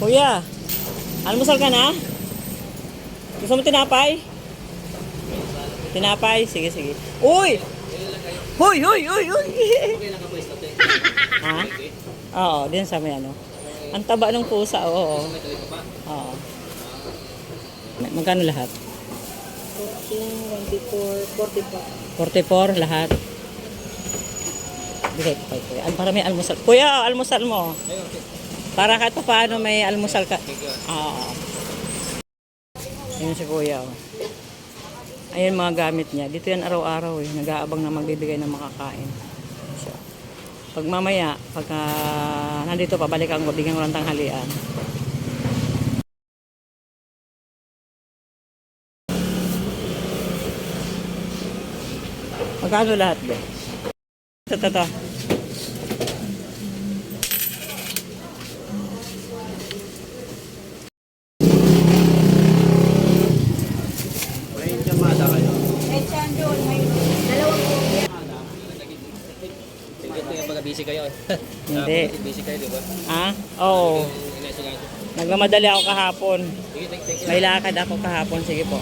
Kuya, almusal ka na? Gusto mo tinapay? Tinapay? Sige, sige. Uy! Hoy, hoy, hoy, hoy! ha? Oo, din sa may ano. Ang taba ng pusa, oo. Oo. Mag- Magkano lahat? 14, 24, 44 45. lahat. Bigay ko kay kuya. Para may almusal. Kuya, almusal mo. Para kahit pa paano may almusal ka. Oo. Ayun si kuya. Oh. Ayun mga gamit niya. Dito yan araw-araw eh. Nag-aabang na magbibigay ng makakain. So, pag mamaya, pagka nandito pabalikan ko, bigyan ko ng tanghalian. Magkano lahat ba? Ito, ito, ito. Busy kayo. eh. Hindi. Ah, busy kayo, di ba? Ah? Oo. Inasikaso. Nagmamadali ako kahapon. Sige, thank, thank you. May lakad ako kahapon. Sige po.